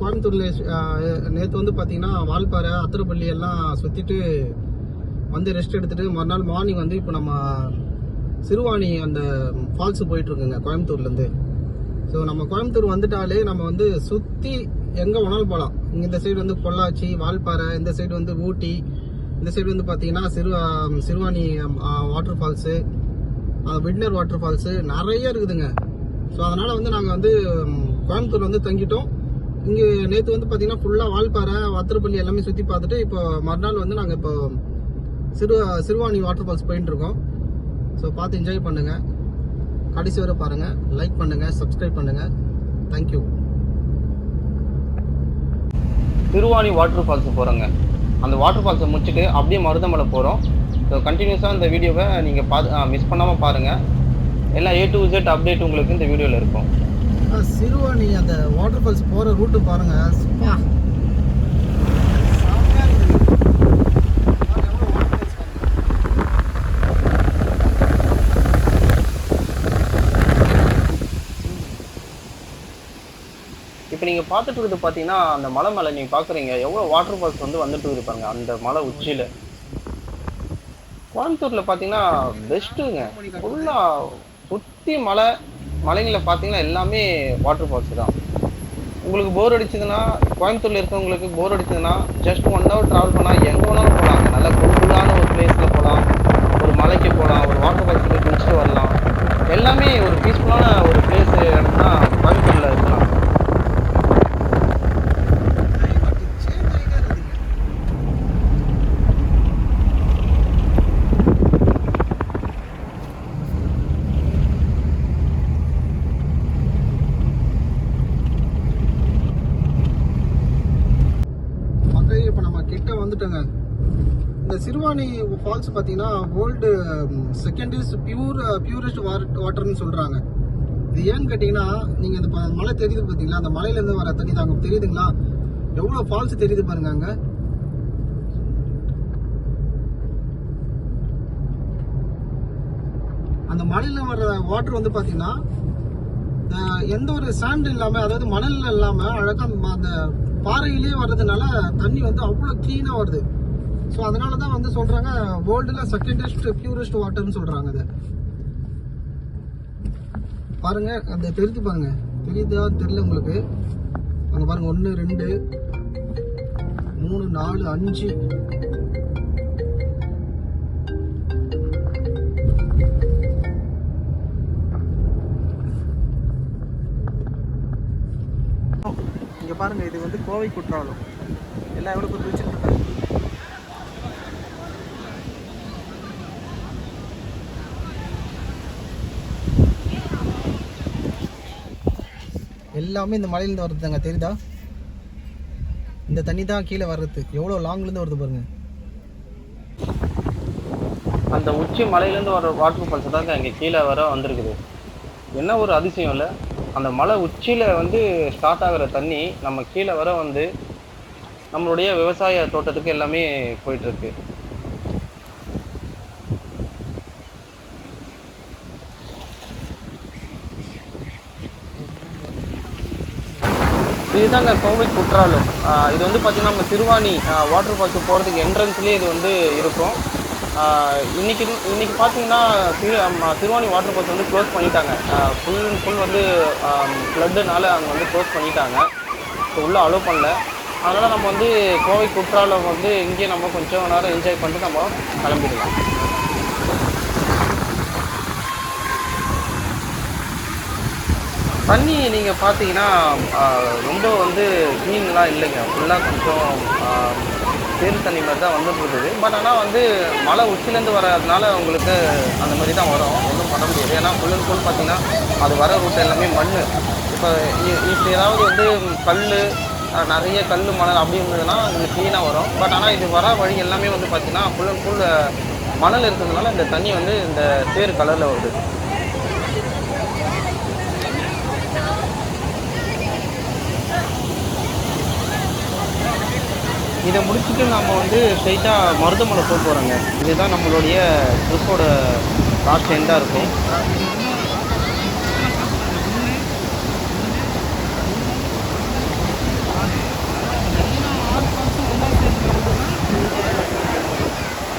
கோயம்புத்தூரில் நேற்று வந்து பார்த்தீங்கன்னா வால்பாறை அத்திரப்பள்ளி எல்லாம் சுற்றிட்டு வந்து ரெஸ்ட் எடுத்துகிட்டு மறுநாள் மார்னிங் வந்து இப்போ நம்ம சிறுவாணி அந்த ஃபால்ஸு போயிட்டுருக்குங்க கோயம்புத்தூர்லேருந்து. ஸோ நம்ம கோயம்புத்தூர் வந்துட்டாலே நம்ம வந்து சுற்றி எங்கே வேணாலும் போகலாம் இங்கே இந்த சைடு வந்து பொள்ளாச்சி வால்பாறை இந்த சைடு வந்து ஊட்டி இந்த சைடு வந்து பார்த்தீங்கன்னா சிறு சிறுவாணி வாட்டர் ஃபால்ஸு விட்னர் வாட்டர் ஃபால்ஸு நிறைய இருக்குதுங்க. ஸோ அதனால் வந்து நாங்கள் வந்து கோயம்புத்தூர் வந்து தங்கிட்டோம். இங்கே நேற்று வந்து பார்த்தீங்கன்னா ஃபுல்லாக வால்பாறை வத்திரப்பள்ளி எல்லாமே சுற்றி பார்த்துட்டு இப்போ மறுநாள் வந்து நாங்கள் இப்போ சிறு சிறுவாணி வாட்டர் ஃபால்ஸ் போயிட்டு இருக்கோம். ஸோ பார்த்து என்ஜாய் பண்ணுங்க. கடைசி வரை பாருங்க. லைக் பண்ணுங்க சப்ஸ்கிரைப் பண்ணுங்க. தேங்க்யூ திருவாணி வாட்டர் ஃபால்ஸ் போகிறோங்க அந்த வாட்டர் ஃபால்ஸை முடிச்சுட்டு அப்படியே மருதமலை போகிறோம் ஸோ கண்டினியூஸாக இந்த வீடியோவை நீங்கள் பார்த்து மிஸ் பண்ணாமல் பாருங்கள் எல்லாம் ஏ டு ஜெட் அப்டேட் உங்களுக்கு இந்த வீடியோவில் இருக்கும். சிறுவாணி அந்த வாட்டர் ஃபால்ஸ் போகிற ரூட்டு பாருங்க ஸ்பா. செமையா இருக்குது. பாருங்க, எவ்வளவு waterfalls பாருங்க. இப்போ நீங்கள் பார்த்துட்டு இருக்குது பார்த்தீங்கன்னா அந்த மலை மேலே நீங்கள் பார்க்குறீங்க எவ்வளோ வாட்டர் ஃபால்ஸ் வந்து வந்துட்டு இருக்குது பாருங்க அந்த மலை உச்சியில் கோயம்புத்தூரில் பார்த்தீங்கன்னா பெஸ்ட்டுங்க ஃபுல்லாக சுற்றி மலை மலைங்களில் பார்த்தீங்கன்னா எல்லாமே வாட்டர் ஃபால்ஸ் தான். உங்களுக்கு போர் அடிச்சதுன்னா கோயம்புத்தூர்ல இருக்கவங்களுக்கு போர் அடிச்சதுன்னா ஜஸ்ட் ஒன் ஹவர் ட்ராவல் பண்ணால் எங்கே வேணாலும் போகலாம் நல்ல கூலான ஒரு பிளேஸில் போகலாம் ஒரு மலைக்கு போகலாம் ஒரு வாட்டர் ஃபால்ஸுக்கு குளிச்சுட்டு வரலாம். எல்லாமே ஒரு பீஸ்ஃபுல்லான ஒரு பிளேஸ் இடம்னா கோயம்புத்தூரில் இருக்கலாம் climate change ஆயிட்டே இருக்குதுங்க. மக்களே இப்போ நம்ம கிட்ட வந்துட்டோங்க இந்த சிறுவாணி ஃபால்ஸ் பார்த்தீங்கன்னா world second is pure purest வாட்டர்னு சொல்கிறாங்க இது ஏன்னு கேட்டிங்கன்னா நீங்கள் இந்த ப- மலை தெரியுது பார்த்தீங்களா? அந்த மலையிலேருந்து வர தண்ணி தாங்க தெரியுதுங்களா? எவ்வளோ ஃபால்ஸ் தெரியுது பாருங்க அங்கே. அந்த மலையில் வர வாட்டர் வந்து பார்த்தீங்கன்னா எந்த ஒரு சாண்ட் இல்லாமல் அதாவது மணல் இல்லாமல் அழகாக அந்த பாறையிலே வர்றதுனால தண்ணி வந்து அவ்வளோ க்ளீனாக வருது. ஸோ அதனால தான் வந்து சொல்கிறாங்க வேர்ல்டில் செகண்டஸ்ட் பியூரஸ்ட் வாட்டர்னு சொல்கிறாங்க அதை. பாருங்க அந்த தெரிஞ்சு பாருங்க. தெரியுதா? தெரியல உங்களுக்கு. அங்க பாருங்க ஒன்று ரெண்டு மூணு நாலு அஞ்சு. இங்க பாருங்க இது வந்து கோவை குற்றாலம். எல்லாம் எவ்வளவு பேர் குளிச்சுட்டு இருக்காங்க எல்லாமே இந்த மலையிலேருந்து வருதுங்க தெரியுதா? இந்த தண்ணி தான் கீழே வர்றது. எவ்வளோ லாங்லேருந்து வருது பாருங்க. அந்த உச்சி மலையிலேருந்து வர வாட்டர் ஃபால்ஸ் தாங்க இங்கே கீழே வர வந்திருக்குது. என்ன ஒரு அதிசயம் இல்லை? அந்த மலை உச்சியில் வந்து ஸ்டார்ட் ஆகிற தண்ணி நம்ம கீழே வர வந்து நம்மளுடைய விவசாய தோட்டத்துக்கு எல்லாமே போயிட்டுருக்கு இதுதாங்க கோவை குற்றாலம். இது வந்து பார்த்திங்கன்னா நம்ம திருவாணி வாட்டர் ஃபால்ஸுக்கு போகிறதுக்கு என்ட்ரன்ஸ்லேயே இது வந்து இருக்கும். இன்றைக்கி இன்னைக்கு பார்த்தீங்கன்னா திரு திருவாணி வாட்டர் ஃபால்ஸ் வந்து க்ளோஸ் பண்ணிட்டாங்க. ஃபுல் அண்ட் ஃபுல் வந்து ஃப்ளட்டுனால அங்கே வந்து க்ளோஸ் பண்ணிட்டாங்க. ஸோ உள்ளே அலோவ் பண்ணல. அதனால் நம்ம வந்து கோவை குற்றாலம் வந்து இங்கேயே நம்ம கொஞ்சம் நேரம் என்ஜாய் பண்ணிட்டு நம்ம கிளம்பிடலாம். தண்ணி நீங்கள் பார்த்தீங்கன்னா ரொம்ப வந்து க்ளீன்லாம் இல்லைங்க. ஃபுல்லாக கொஞ்சம் தேர் தண்ணி மாதிரி தான் வந்துட்டு இருக்குது பட் ஆனால் வந்து மழை உச்சிலேருந்து வரதுனால உங்களுக்கு அந்த மாதிரி தான் வரும். ஒன்றும் பண்ண முடியாது. ஏன்னா ஃபுல் அண்ட் ஃபுல் பார்த்தீங்கன்னா அது வர ரூட் எல்லாமே மண் இப்போ இப்போ ஏதாவது வந்து கல் நிறைய கல் மணல் அப்படி இருந்ததுன்னா உங்களுக்கு க்ளீனாக வரும். பட் ஆனால் இது வர வழி எல்லாமே வந்து பார்த்தீங்கன்னா ஃபுல் அண்ட் ஃபுல் மணல் இருக்கிறதுனால இந்த தண்ணி வந்து இந்த தேர் கலரில் வருது. இதை முடிச்சுட்டு நம்ம வந்து ஸ்ட்ரைட்டாக மருதமலை போக போகிறோங்க இதுதான் நம்மளுடைய ட்ரிப்போட லாஸ்ட் எண்டாக இருக்கும்.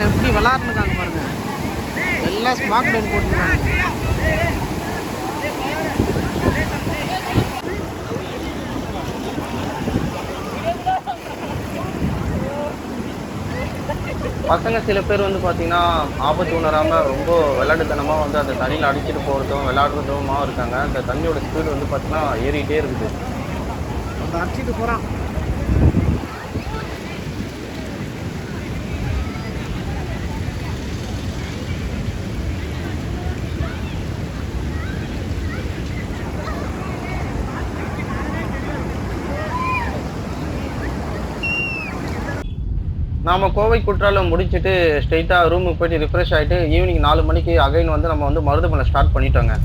எப்படி விளாட்னுக்காங்க பாருங்கள் எல்லாம் ஸ்மார்ட் போட்டுருக்காங்க. பசங்க சில பேர் வந்து பார்த்தீங்கன்னா ஆபத்து உணராமல் ரொம்ப விளையாட்டுத்தனமாக வந்து அந்த தண்ணியில் அடிச்சிட்டு போகிறதும் விளையாடுறதுமா இருக்காங்க. அந்த தண்ணியோட ஸ்பீடு வந்து பார்த்தீங்கன்னா ஏறிக்கிட்டே இருக்குது. அந்த அடிச்சுட்டு போகிறான் நாம கோவை குற்றாலம் முடிச்சுட்டு ஸ்ட்ரெயிட்டாக ரூமுக்கு போயிட்டு ரிஃப்ரெஷ் ஆகிட்டு ஈவினிங் நாலு மணிக்கு அகைன் வந்து நம்ம வந்து மருதமலை ஸ்டார்ட் பண்ணிட்டோங்க.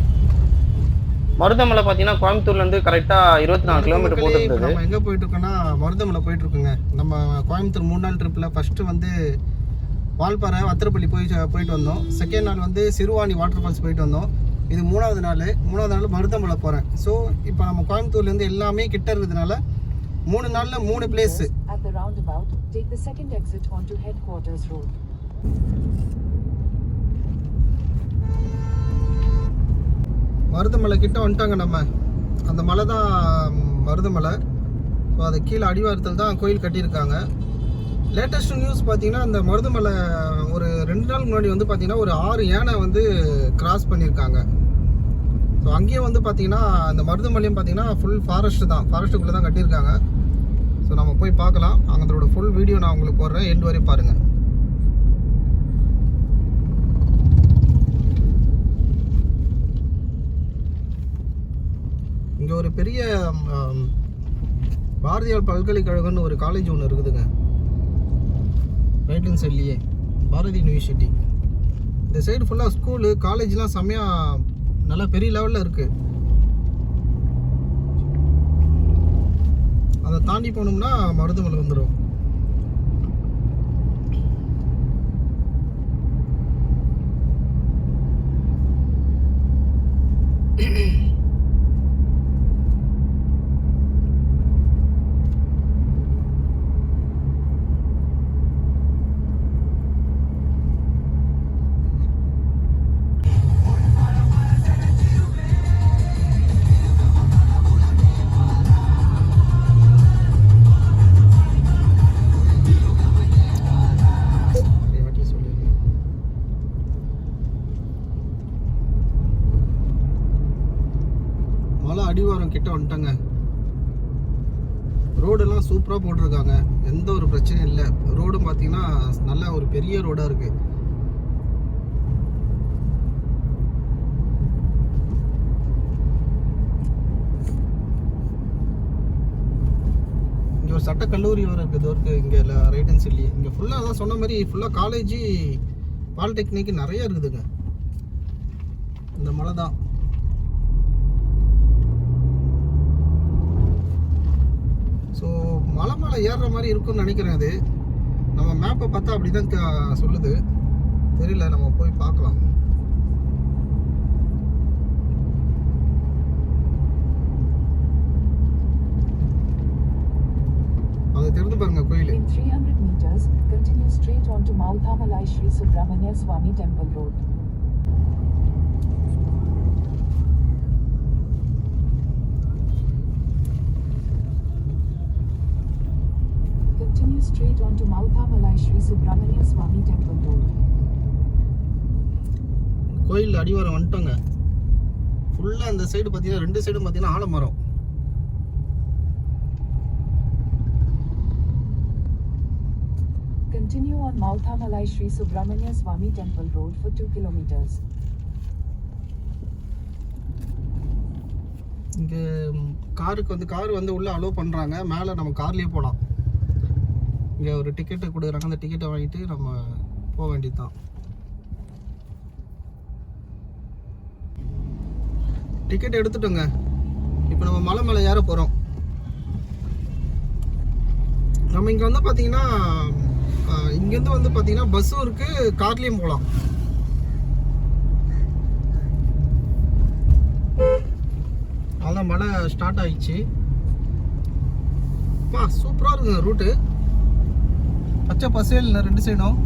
மருதமலை பார்த்தீங்கன்னா கோயம்புத்தூர்லேருந்து கரெக்டாக இருபத்தி நாலு கிலோமீட்டர் போட்டுருந்தது நம்ம எங்கே போயிட்டு இருக்கோம்னா மருதமலை போயிட்டு இருக்கோங்க நம்ம கோயம்புத்தூர் மூணு நாள் ட்ரிப்பில் ஃபஸ்ட்டு வந்து வால்பாறை வத்திரப்பள்ளி போய் போயிட்டு வந்தோம். செகண்ட் நாள் வந்து சிறுவாணி வாட்டர் ஃபால்ஸ் போயிட்டு வந்தோம். இது மூணாவது நாள். மூணாவது நாள் மருதமலை போகிறேன் ஸோ இப்போ நம்ம கோயம்புத்தூர்லேருந்து எல்லாமே கிட்ட இருக்கிறதுனால மூணு நாளில் மூணு place At the roundabout, take the second exit onto Headquarters Road. Marudhamalai கிட்ட வந்துட்டாங்க நம்ம. அந்த மலை தான் மருதமலை. ஸோ அது கீழே அடிவாரத்தில் தான் கோயில் கட்டியிருக்காங்க. லேட்டஸ்ட் நியூஸ் பார்த்தீங்கன்னா அந்த மருதமலை ஒரு ரெண்டு நாள் முன்னாடி வந்து பார்த்தீங்கன்னா ஒரு ஆறு யானை வந்து கிராஸ் பண்ணியிருக்காங்க. ஸோ அங்கேயும் வந்து பார்த்தீங்கன்னா அந்த மருதமலையும் பார்த்தீங்கன்னா ஃபுல் ஃபாரஸ்ட் தான். ஃபாரஸ்ட்டுக்குள்ளே தான் கட்டியிருக்காங்க. ஸோ நம்ம போய் பார்க்கலாம். அதோட ஃபுல் வீடியோ நான் உங்களுக்கு போடுறேன். எண்டு வரையும் பாருங்கள் இங்கே ஒரு பெரிய பாரதியார் பல்கலைக்கழகம்னு ஒரு காலேஜ் ஒன்று இருக்குதுங்க. ரைட் ஹேண்ட் சைட்லேயே. பாரதி யூனிவர்சிட்டி இந்த சைடு ஃபுல்லாக ஸ்கூலு காலேஜ்லாம் செம்மையாக நல்லா பெரிய லெவலில் இருக்குது அதை தாண்டி போனோம்னா மருதமலை வந்துடும் அடிவாரம் கிட்ட வந்துட்டாங்க. ரோடெல்லாம் சூப்பராக போட்டிருக்காங்க. எந்த ஒரு பிரச்சனையும் இல்லை. ரோடும் பார்த்தீங்கன்னா நல்ல ஒரு பெரிய ரோடாக இருக்கு. இங்கே ஒரு சட்ட கல்லூரி வர இருக்குது இருக்கு இங்கே ரைட் அண்ட் சைட்லேயே இங்கே ஃபுல்லாக அதான் சொன்ன மாதிரி ஃபுல்லாக காலேஜ் பாலிடெக்னிக் நிறைய இருக்குதுங்க. இந்த மலை தான் ஸோ மலை மலை ஏறுற மாதிரி இருக்கும்னு நினைக்கிறேன் அது. நம்ம மேப்பை பார்த்தா அப்படி தான் சொல்லுது. தெரியல நம்ம போய் பார்க்கலாம். அதை தெரிந்து பாருங்க கோயில். In 300 meters, continue straight onto Mauthamalai Sri Subramanya Swami Temple Road. Continue straight onto Mauthamalai Sri Subramanya Swami Temple Road. கோயில் அடிவாரம் வந்துட்டோங்க ஃபுல்லாக அந்த சைடு பார்த்தீங்கன்னா ரெண்டு சைடும் பார்த்தீங்கன்னா ஆலமரம் Continue on Mauthamalai Sri Subramanya Swami Temple Road for 2 kilometers. இங்கே காருக்கு வந்து கார் வந்து உள்ளே அலோவ் பண்ணுறாங்க மேலே நம்ம கார்லேயே போகலாம் இங்கே ஒரு டிக்கெட்டு கொடுக்குறாங்க. அந்த டிக்கெட்டை வாங்கிட்டு நம்ம போக வேண்டியது தான் டிக்கெட் எடுத்துட்டோங்க. இப்போ நம்ம மலை மேலே ஏற போகிறோம் நம்ம இங்கே வந்து பார்த்தீங்கன்னா இங்கேருந்து வந்து பார்த்தீங்கன்னா பஸ்ஸும் இருக்குது கார்லேயும் போகலாம் அதான் மழை ஸ்டார்ட் ஆயிடுச்சு. பா சூப்பராக இருக்குங்க ரூட்டு பச்சை பசேல் ரெண்டு சைடும்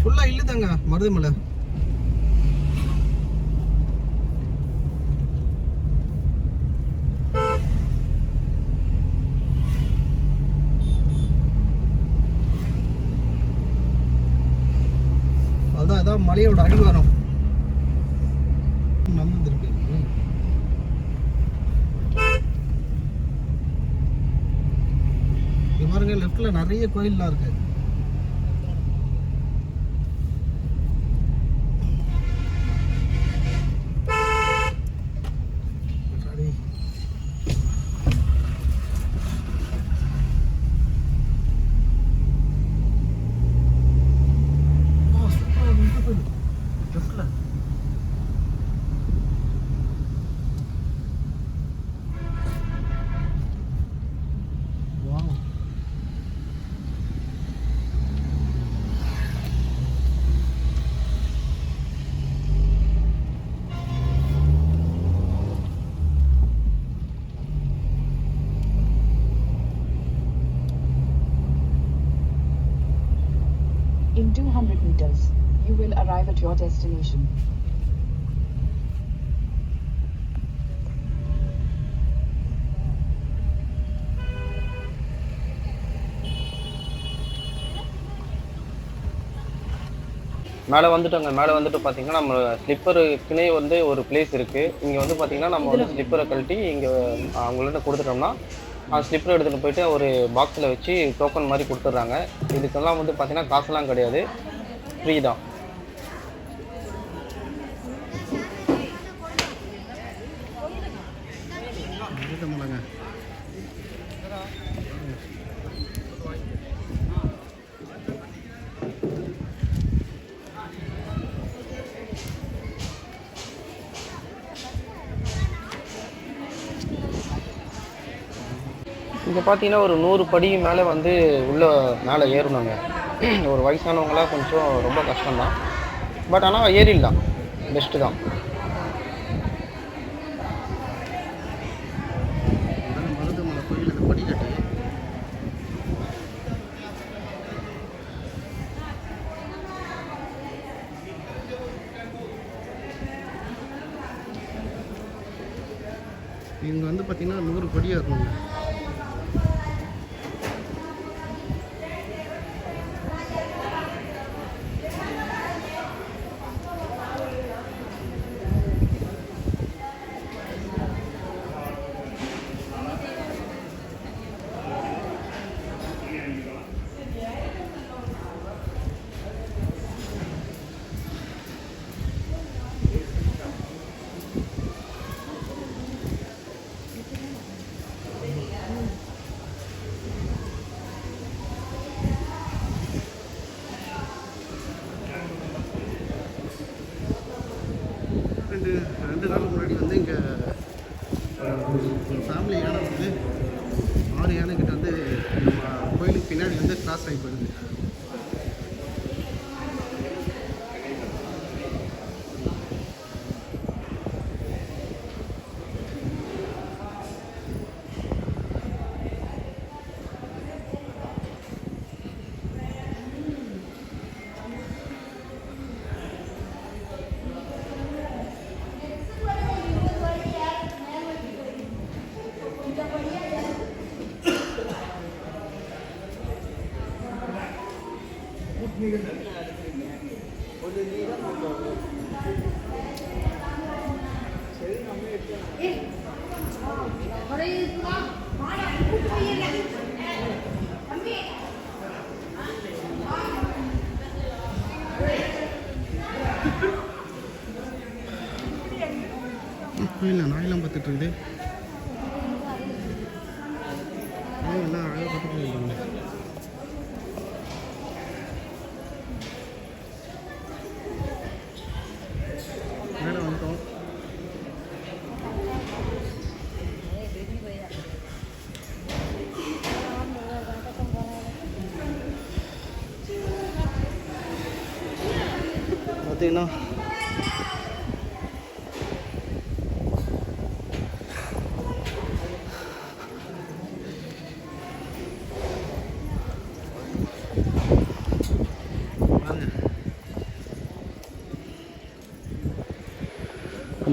ஃபுல்லாக இல்லைதாங்க மருதமலை. மலையோட அடிவாரம். நம்ம பாருங்க லெஃப்ட்ல நிறைய கோயில்லாம் இருக்கு. 100 meters, you will arrive at your destination. மேலே வந்துட்டோங்க. மேலே வந்துட்டு பார்த்தீங்கன்னா நம்ம ஸ்லிப்பருக்குனே வந்து ஒரு பிளேஸ் இருக்குது இங்கே வந்து பார்த்தீங்கன்னா நம்ம வந்து ஸ்லிப்பரை கழட்டி இங்கே அவங்கள்ட்ட கொடுத்துட்டோம்னா ஸ்லிப்பரை எடுத்துகிட்டு போயிட்டு ஒரு பாக்ஸில் வச்சு டோக்கன் மாதிரி கொடுத்துட்றாங்க. இதுக்கெல்லாம் வந்து பார்த்தீங்கன்னா காசுலாம் கிடையாது. ஃப்ரீ தான் இங்கே பார்த்தீங்கன்னா ஒரு நூறு படி மேலே வந்து உள்ளே மேலே ஏறணுங்க. ஒரு வயசானவங்களாம் கொஞ்சம் ரொம்ப கஷ்டம்தான். பட் ஆனால் ஏறிடலாம் பெஸ்ட்டு தான். பார்த்தீங்கன்னா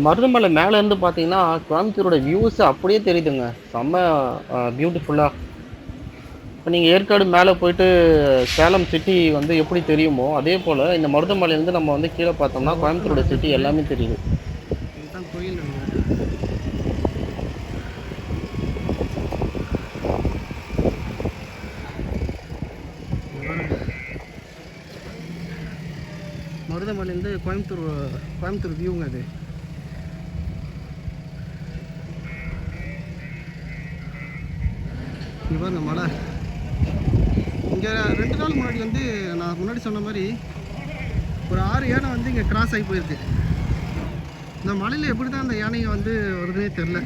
மருதமலை மேலேருந்து பார்த்தீங்கன்னா கோயம்புத்தூரோட வியூஸ் அப்படியே தெரியுதுங்க. செம்ம பியூட்டிஃபுல்லாக இப்போ நீங்கள் ஏற்காடு மேலே போயிட்டு சேலம் சிட்டி வந்து எப்படி தெரியுமோ அதே போல் இந்த மருதமலையிலேருந்து நம்ம வந்து கீழே பார்த்தோம்னா கோயம்புத்தூரோட சிட்டி எல்லாமே தெரியுது. மருதமலையிலேருந்து கோயம்புத்தூர் கோயம்புத்தூர் வியூங்க அது. இங்க பாருங்க மலை. ரெண்டு வந்து நான் முன்னாடி சொன்ன மாதிரி ஒரு ஆறு யானை வந்து இங்கே கிராஸ் ஆகி போயிருக்கு. இந்த மலையில் எப்படி தான் அந்த யானைங்க வந்து வருதுன்னே தெரில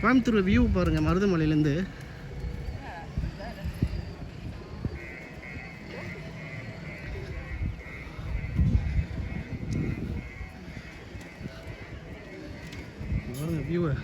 கோயம்புத்தூர் வியூ பாருங்க மருதமலையிலேருந்து. பாருங்க வியூவை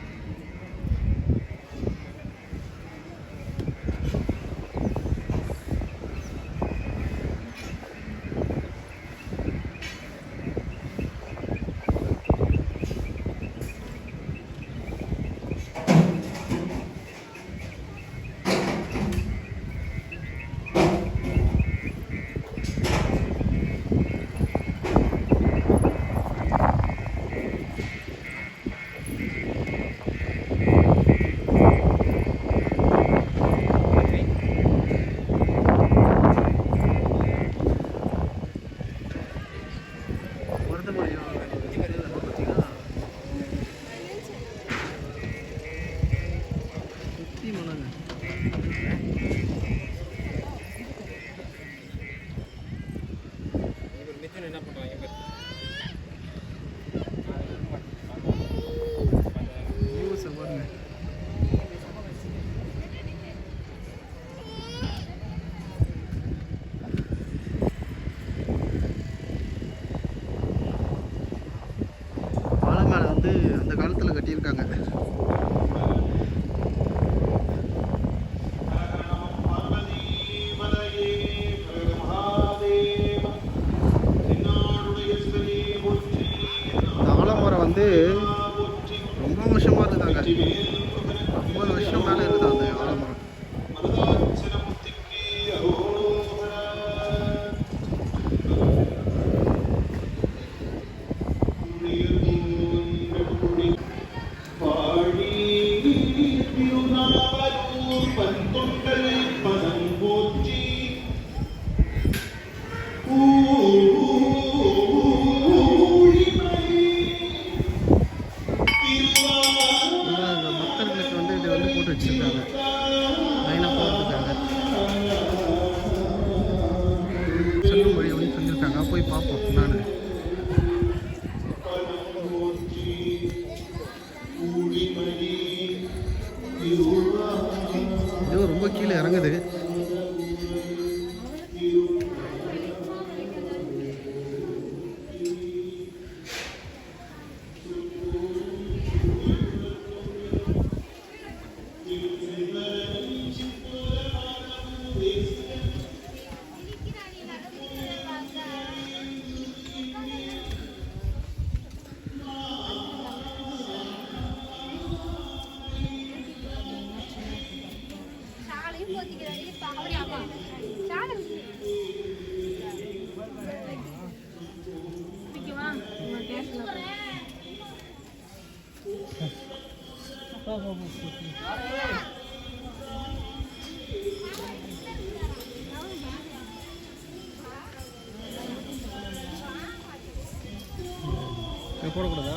இதை போடக்கூடாதா?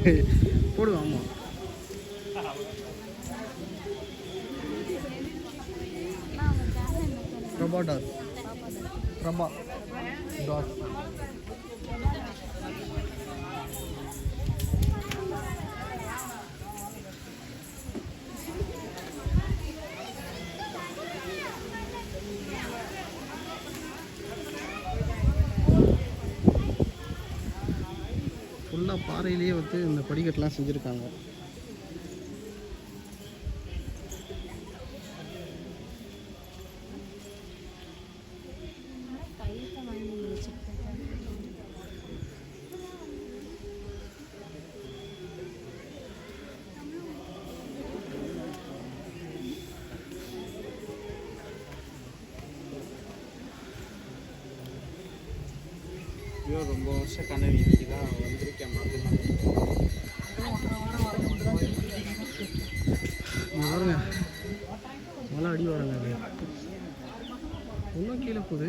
போடுவேன் ஆமாம் பிரபா டார் பிரபா. டாட் ஃபுல்லாக பாறையிலேயே வந்து இந்த படிக்கட்டெலாம் செஞ்சுருக்காங்க. நானும் ரொம்ப வருஷம் கனவு இன்னைக்கு தான் வந்திருக்கேன் மதுரை பாருங்க மழை அடி வரங்க ஒன்றும் கீழே போகுது.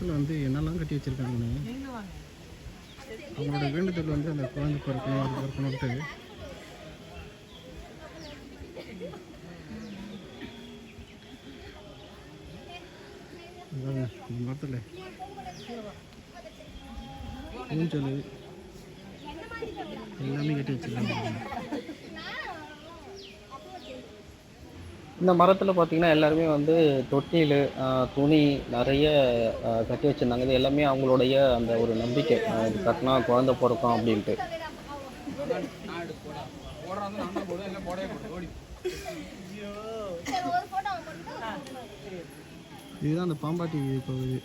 இடத்துல வந்து என்னெல்லாம் கட்டி வச்சுருக்காங்கன்னு அவங்களோட வேண்டுதல் வந்து அந்த குழந்தை பிறக்கணும் அது பிறக்கணும்ட்டு. இந்த மரத்தில். ஊஞ்சல் எல்லாமே கட்டி வச்சுருக்காங்க. இந்த மரத்தில் பார்த்தீங்கன்னா எல்லாருமே வந்து தொட்டில் துணி நிறைய கட்டி வச்சுருந்தாங்க. இது எல்லாமே அவங்களுடைய அந்த ஒரு நம்பிக்கை. இது கட்டினா குழந்தை பிறக்கும் அப்படின்ட்டு. இதுதான் அந்த பாம்பாட்டி பகுதி.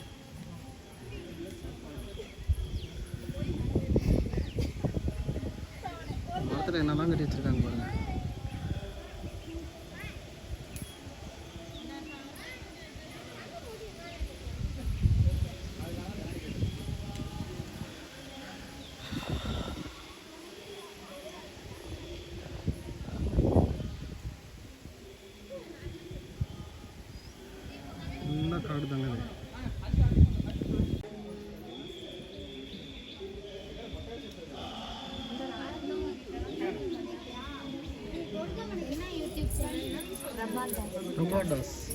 மரத்தில் என்னெல்லாம் கட்டி வச்சிருக்காங்க பாருங்கள் ஃபுல்லாக காடு தாங்க இது என்ன யூடியூப் சேனல் ரொபாட்டாஸ் இது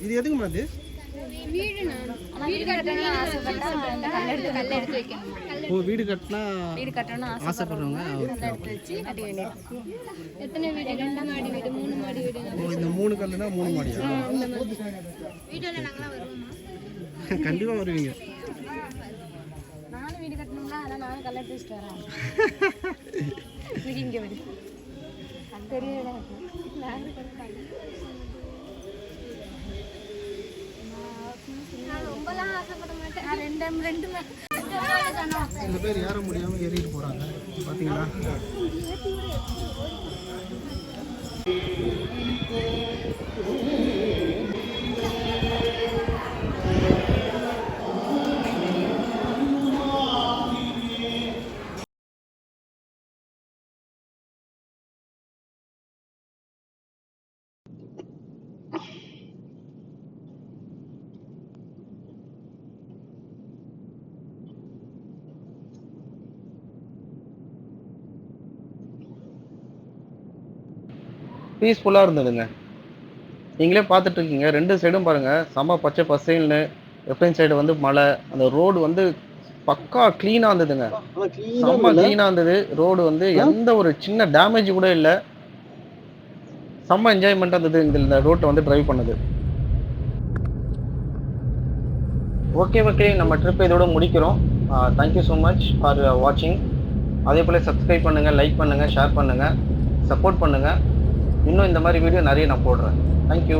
எதுக்கு அது வீடு நான் வீடு கட்டணும்னு ஆசைப்பட்டா கல் எடுத்து கல் எடுத்து வைக்கணும். ஓ வீடு கட்டினா வீடு கட்டணும்னு ஆசைப்படுறவங்க? எத்தனை வீடு? ரெண்டு மாடி வீடு மூணு மாடி வீடு. ஓ இந்த மூணு கல்லுனா மூணு மாடியா? வீடியோவில் நாங்களாம் வருவோமா கண்டிப்பாக வருவீங்க. நானும் வீடு கட்டணும்ல அதான் நானும் கல் எடுத்து வச்சுட்டு வரேன். இன்னைக்கு இங்கே வருது. பெரிய இடம் இருக்கு. நான் ரொம்பலாம் ஆசைப்பட மாட்டேன் நான் ரெண்டு ரெண்டு சில பேர் ஏற ஏறிட்டு பீஸ்ஃபுல்லாக இருந்ததுங்க. நீங்களே பார்த்துட்டு இருக்கீங்க. ரெண்டு சைடும் பாருங்க. செம பச்சை பசேல்னு லெஃப்ட் சைடு வந்து மலை அந்த ரோடு வந்து பக்கா க்ளீனாக இருந்ததுங்க. செம்ம க்ளீனாக இருந்தது. ரோடு வந்து எந்த ஒரு சின்ன டேமேஜ் கூட இல்லை. செம்ம என்ஜாய்மெண்ட்டாக இருந்தது இந்த இந்த ரோட்டை வந்து டிரைவ் பண்ணது. ஓகே ஓகே நம்ம ட்ரிப் இதோட முடிக்கிறோம். தேங்க்யூ ஸோ மச் ஃபார் வாட்சிங் அதே போல் சப்ஸ்கிரைப் பண்ணுங்கள் லைக் பண்ணுங்கள் ஷேர் பண்ணுங்கள் சப்போர்ட் பண்ணுங்கள் இன்னும் இந்த மாதிரி வீடியோ நிறைய நான் போடுறேன். தேங்க்யூ